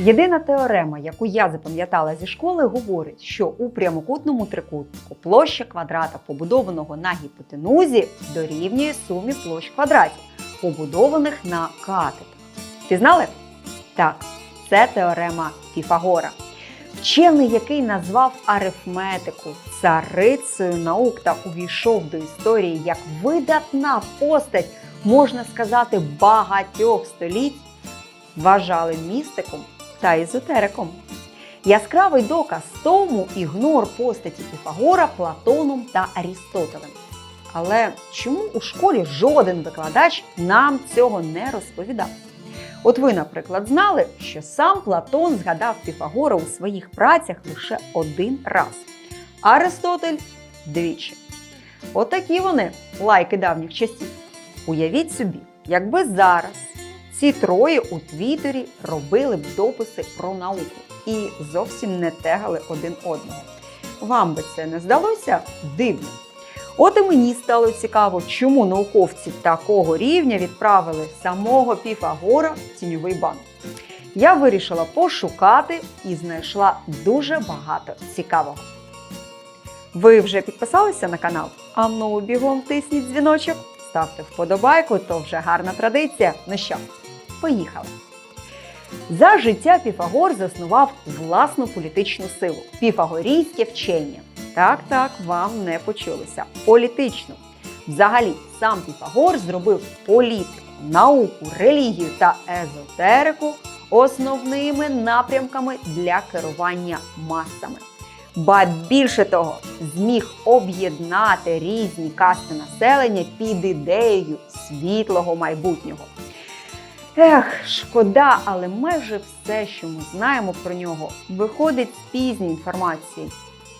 Єдина теорема, яку я запам'ятала зі школи, говорить, що у прямокутному трикутнику площа квадрата, побудованого на гіпотенузі, дорівнює сумі площ квадратів, побудованих на катетах. Пізнали? Так, це теорема Піфагора. Вчений, який назвав арифметику царицею наук та увійшов до історії як видатна постать, можна сказати, багатьох століть, вважали містиком та езотериком. Яскравий доказ тому ігнор постаті Піфагора Платоном та Арістотелем. Але чому у школі жоден викладач нам цього не розповідав? От ви, наприклад, знали, що сам Платон згадав Піфагора у своїх працях лише один раз, а Аристотель двічі. Отакі вони лайки давніх часів. Уявіть собі, якби зараз ці троє у Твіттері робили б дописи про науку і зовсім не тегали один одного. Вам би це не здалося дивним? От і мені стало цікаво, чому науковці такого рівня відправили самого Піфагора в тіньовий банк. Я вирішила пошукати і знайшла дуже багато цікавого. Ви вже підписалися на канал? А ну бігом тисніть дзвіночок, ставте вподобайку, то вже гарна традиція. Ну що, поїхали! За життя Піфагор заснував власну політичну силу піфагорійське вчення. Так, так, вам не почулося. Політичну. Взагалі, сам Піфагор зробив політику, науку, релігію та езотерику основними напрямками для керування масами. Ба більше того, зміг об'єднати різні касти населення під ідеєю світлого майбутнього. Ех, шкода, але майже все, що ми знаємо про нього, виходить з пізньої інформації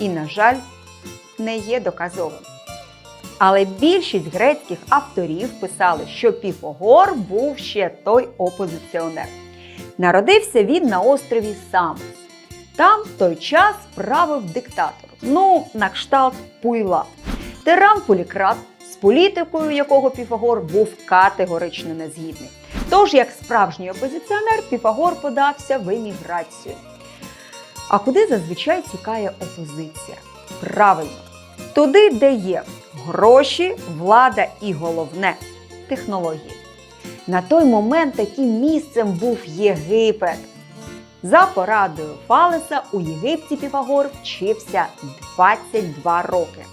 і, на жаль, не є доказовим. Але більшість грецьких авторів писали, що Піфагор був ще той опозиціонер. Народився він на острові Самос. Там в той час правив диктатор, ну, на кшталт Пуйла. Тиран Полікрат, з політикою якого Піфагор був категорично незгідний. Тож, як справжній опозиціонер, Піфагор подався в еміграцію. А куди зазвичай тікає опозиція? Правильно, туди, де є гроші, влада і головне технології. На той момент таким місцем був Єгипет. За порадою Фалеса у Єгипті Піфагор вчився 22 роки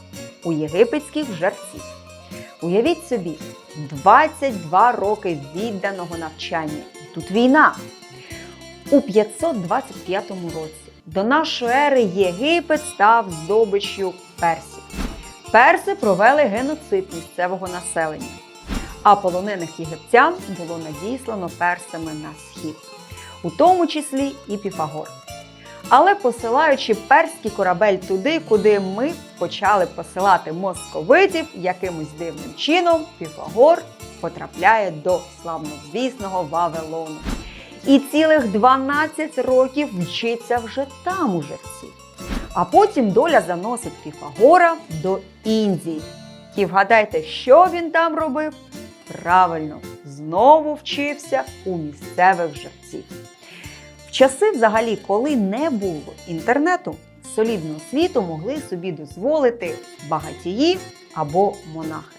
у єгипетських жерців. Уявіть собі, 22 роки відданого навчання. Тут війна. У 525 році до нашої ери Єгипет став здобиччю персів. Перси провели геноцид місцевого населення, а полонених єгиптян було надіслано персами на схід, у тому числі і Піфагор. Але посилаючи перський корабель туди, куди ми почали посилати московитів, якимось дивним чином Піфагор потрапляє до славнозвісного Вавилону. І цілих 12 років вчиться вже там у жерців. А потім доля заносить Піфагора до Індії. І вгадайте, що він там робив? Правильно, знову вчився у місцевих жерців. В часи, взагалі, коли не було інтернету, солідну освіту могли собі дозволити багатії або монахи.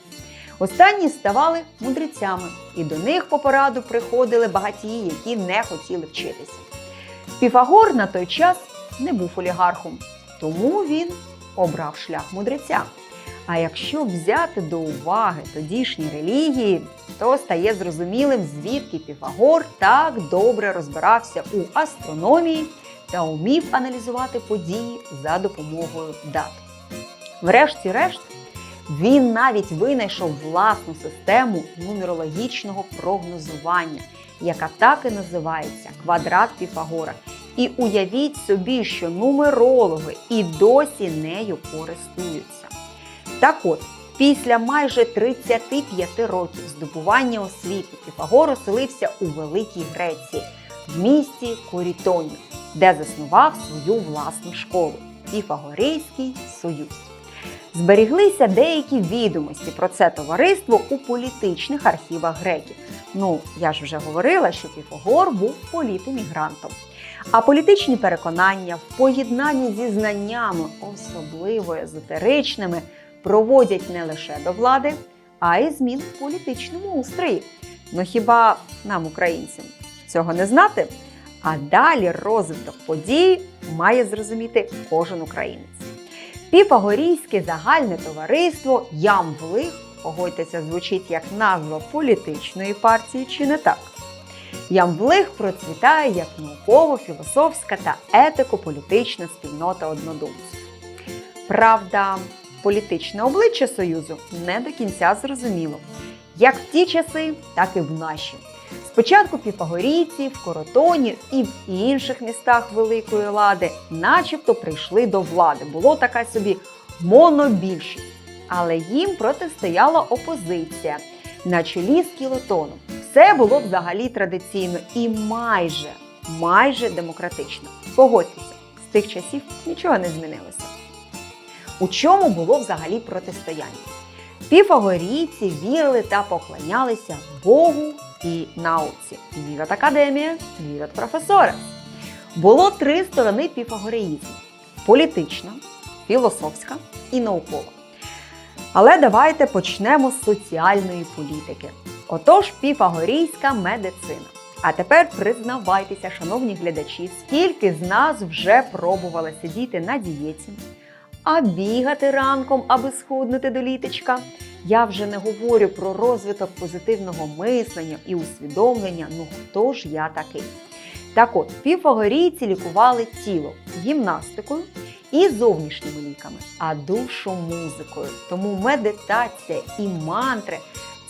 Останні ставали мудрецями, і до них по пораду приходили багатії, які не хотіли вчитися. Піфагор на той час не був олігархом, тому він обрав шлях мудреця. А якщо взяти до уваги тодішні релігії, то стає зрозумілим, звідки Піфагор так добре розбирався у астрономії та умів аналізувати події за допомогою дат. Врешті-решт, він навіть винайшов власну систему нумерологічного прогнозування, яка так і називається квадрат Піфагора. І уявіть собі, що нумерологи і досі нею користуються. Так от, після майже 35 років здобування освіти Піфагор оселився у Великій Греції в місті Корітонів, де заснував свою власну школу Піфагорейський Союз. Зберіглися деякі відомості про це товариство у політичних архівах греків. Ну, я ж вже говорила, що Піфагор був політемігрантом. А політичні переконання в поєднанні зі знаннями, особливо езотеричними, проводять не лише до влади, а й змін в політичному устрої. Ну хіба нам, українцям, цього не знати? А далі розвиток подій має зрозуміти кожен українець. Піфагорійське загальне товариство Ямвлих, погодьтеся, звучить як назва політичної партії, чи не так? Ямвлих процвітає як науково-філософська та етико-політична спільнота однодумців. Правда, політичне обличчя Союзу не до кінця зрозуміло, як в ті часи, так і в наші. Спочатку піфагорійці в Коротоні і в інших містах Великої Лади начебто прийшли до влади. Було така собі монобільшість. Але їм протистояла опозиція на чолі з кілотоном. Все було взагалі традиційно і майже, майже демократично. Погодьтеся, з тих часів нічого не змінилося. У чому було взагалі протистояння? Піфагорійці вірили та поклонялися Богу і науці. Віват академія, віват професора. Було три сторони піфагореїзму: політична, філософська і наукова. Але давайте почнемо з соціальної політики. Отож, піфагорійська медицина. А тепер признавайтеся, шановні глядачі, скільки з нас вже пробували сидіти на дієті, а бігати ранком, аби схуднути до літочка. Я вже не говорю про розвиток позитивного мислення і усвідомлення. Ну хто ж я такий? Так от, піфагорійці лікували тіло гімнастикою і зовнішніми ліками, а душу музикою. Тому медитація і мантри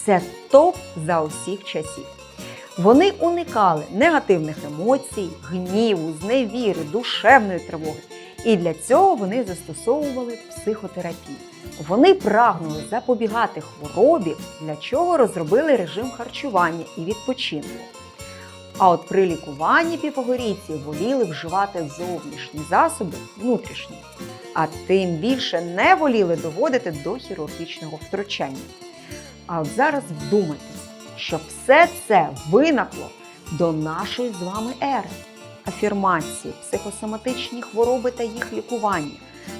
це топ за усіх часів. Вони уникали негативних емоцій, гніву, зневіри, душевної тривоги. І для цього вони застосовували психотерапію. Вони прагнули запобігати хворобі, для чого розробили режим харчування і відпочинку. А от при лікуванні піфагорійці воліли вживати зовнішні засоби внутрішні, а тим більше не воліли доводити до хірургічного втручання. А от зараз вдумайтеся, що все це винакло до нашої з вами ери. Афірмації, психосоматичні хвороби та їх лікування,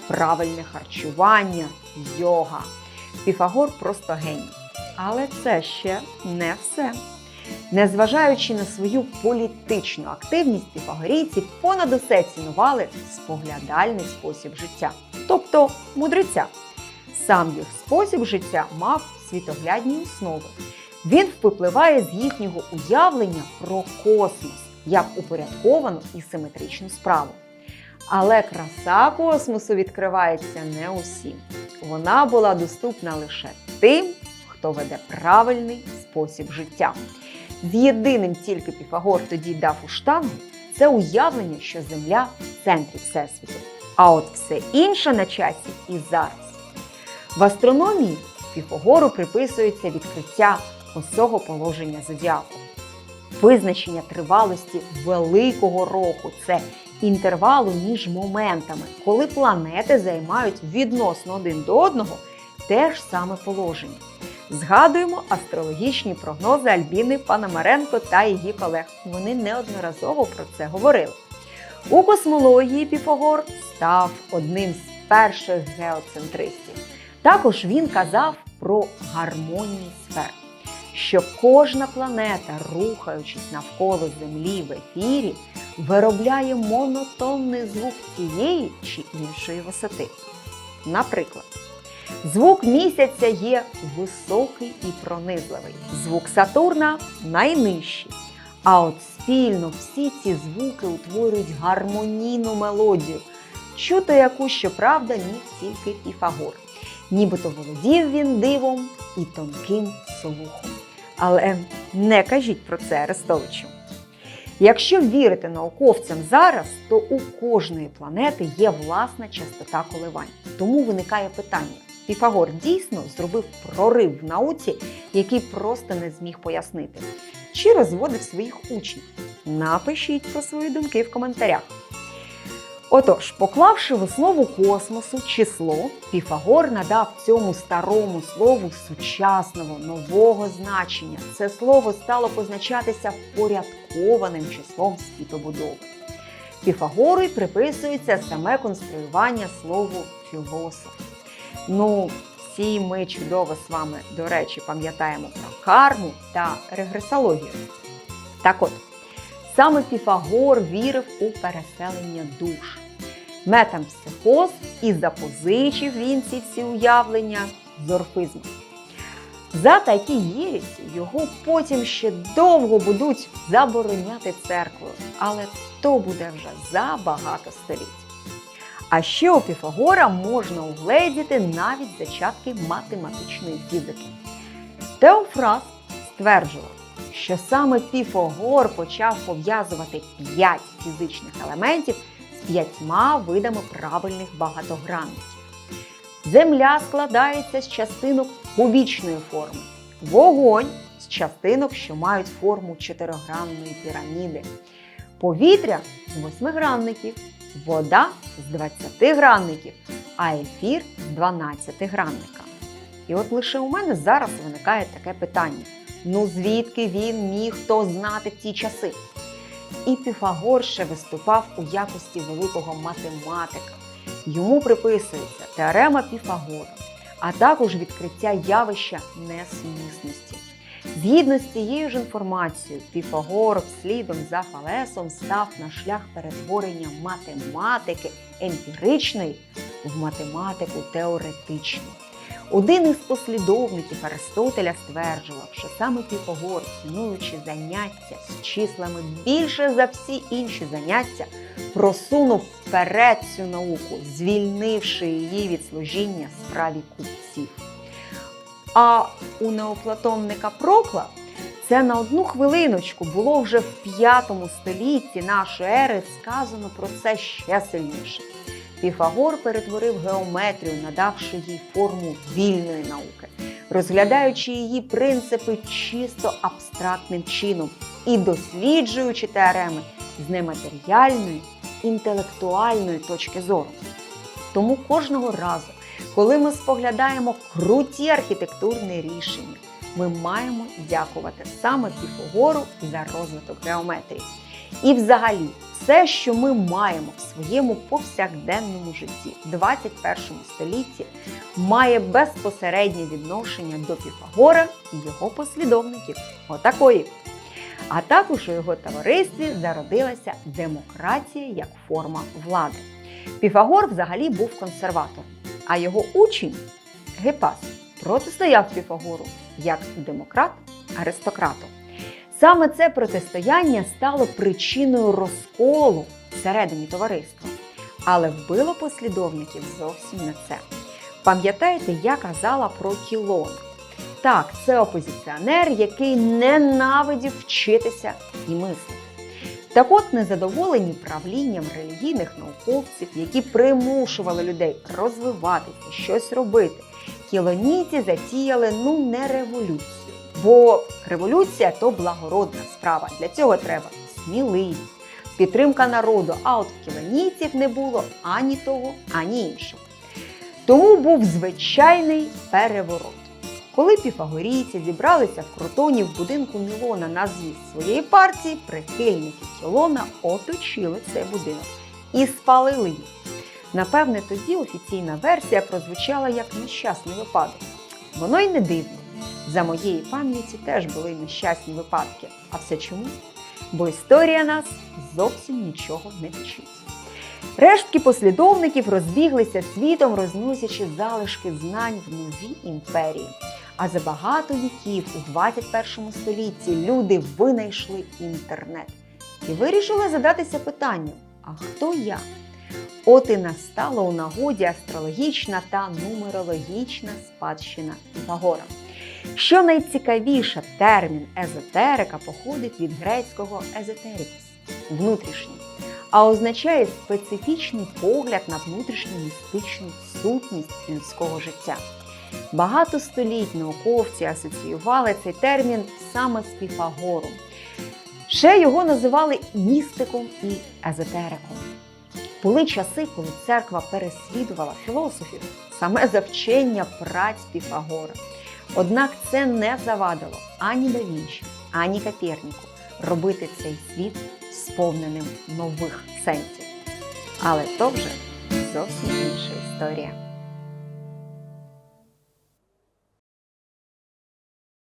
правильне харчування, йога. Піфагор просто геній. Але це ще не все. Незважаючи на свою політичну активність, піфагорійці понад усе цінували споглядальний спосіб життя, тобто мудреця. Сам їх спосіб життя мав світоглядні основи. Він випливає з їхнього уявлення про космос як упорядковану і симетричну справу. Але краса космосу відкривається не усім. Вона була доступна лише тим, хто веде правильний спосіб життя. З єдиним тільки Піфагор тоді дав у штангу це уявлення, що Земля в центрі Всесвіту. А от все інше на часі і зараз. В астрономії Піфагору приписується відкриття осього положення зодіаку. Визначення тривалості великого року це інтервалу між моментами, коли планети займають відносно один до одного те ж саме положення. Згадуємо астрологічні прогнози Альбіни Панамаренко та її колег. Вони неодноразово про це говорили. У космології Піфагор став одним з перших геоцентристів. Також він казав про гармонії сфер, що кожна планета, рухаючись навколо Землі в ефірі, виробляє монотонний звук тієї чи іншої висоти. Наприклад, звук місяця є високий і пронизливий, звук Сатурна найнижчий. А от спільно всі ці звуки утворюють гармонійну мелодію, чути яку, щоправда, міг тільки Піфагор. Нібито володів він дивом і тонким слухом. Але не кажіть про це Арестовичу. Якщо вірити науковцям зараз, то у кожної планети є власна частота коливань. Тому виникає питання: Піфагор дійсно зробив прорив в науці, який просто не зміг пояснити, чи розводив своїх учнів. Напишіть про свої думки в коментарях. Отож, поклавши в основу космосу число, Піфагор надав цьому старому слову сучасного нового значення. Це слово стало позначатися впорядкованим числом світобудови. Піфагору й приписується саме конструювання слову філософ. Ну, всі ми чудово з вами, до речі, пам'ятаємо про карму та регресологію. Так от, саме Піфагор вірив у переселення душ. Метампсихоз і запозичив він ці всі уявлення з орфизму. За такі єресі його потім ще довго будуть забороняти церквою, але то буде вже за багато століть. А ще у Піфагора можна угледіти навіть зачатки математичної фізики. Теофраз стверджував, що саме Піфагор почав пов'язувати п'ять фізичних елементів з п'ятьма видами правильних багатогранників. Земля складається з частинок кубічної форми, вогонь з частинок, що мають форму чотиригранної піраміди, повітря з восьмигранників, вода з 20 гранників, а ефір з 12 гранника. І от лише у мене зараз виникає таке питання: ну звідки він міг то знати в ті часи? І Піфагор ще виступав у якості великого математика. Йому приписується теорема Піфагора, а також відкриття явища несумісності. Згідно з цією ж інформацією, Піфагор слідом за Фалесом став на шлях перетворення математики емпіричної в математику теоретичну. Один із послідовників Аристотеля стверджував, що саме Піфагор, цінуючи заняття з числами більше за всі інші заняття, просунув вперед цю науку, звільнивши її від служіння справі купців. А у неоплатонника Прокла це на одну хвилиночку було вже в п'ятому столітті нашої ери сказано про це ще сильніше. Піфагор перетворив геометрію, надавши їй форму вільної науки, розглядаючи її принципи чисто абстрактним чином і досліджуючи теореми з нематеріальної, інтелектуальної точки зору. Тому кожного разу, коли ми споглядаємо круті архітектурні рішення, ми маємо дякувати саме Піфагору за розвиток геометрії. І взагалі, все, що ми маємо в своєму повсякденному житті в 21 столітті, має безпосереднє відношення до Піфагора і його послідовників. Отакої. А також у його товаристві зародилася демократія як форма влади. Піфагор взагалі був консерватором, а його учень Гепас протистояв Піфагору як демократ аристократу. Саме це протистояння стало причиною розколу всередині товариства, але вбило послідовників зовсім не це. Пам'ятаєте, я казала про Кілона? Так, це опозиціонер, який ненавидів вчитися і мислити. Так от незадоволені правлінням релігійних науковців, які примушували людей розвиватися, щось робити, кілоніці затіяли ну не революцію. Бо революція то благородна справа. Для цього треба сміливість, підтримка народу. А от в кілонійців не було ані того, ані іншого. Тому був звичайний переворот. Коли піфагорійці зібралися в крутоні в будинку Мілона на з'їзд своєї партії, прихильники Кілона оточили цей будинок і спалили їх. Напевне, тоді офіційна версія прозвучала як нещасний випадок. Воно й не дивно. За моєї пам'яті теж були нещасні випадки. А все чому? Бо історія нас зовсім нічого не вчить. Рештки послідовників розбіглися світом, розносячи залишки знань в новій імперії. А за багато віків у 21 столітті люди винайшли інтернет і вирішили задатися питанням: а хто я? От і настала у нагоді астрологічна та нумерологічна спадщина Піфагора. Що найцікавіше, термін езотерика походить від грецького езотерикус внутрішній, а означає специфічний погляд на внутрішню містичну сутність людського життя. Багато століть науковці асоціювали цей термін саме з Піфагором. Ще його називали містиком і езотериком. Були часи, коли церква переслідувала філософів саме за вчення праць Піфагора. Однак це не завадило ані да ані Каперніку робити цей світ сповненим нових сенсів. Але то вже зовсім інша історія.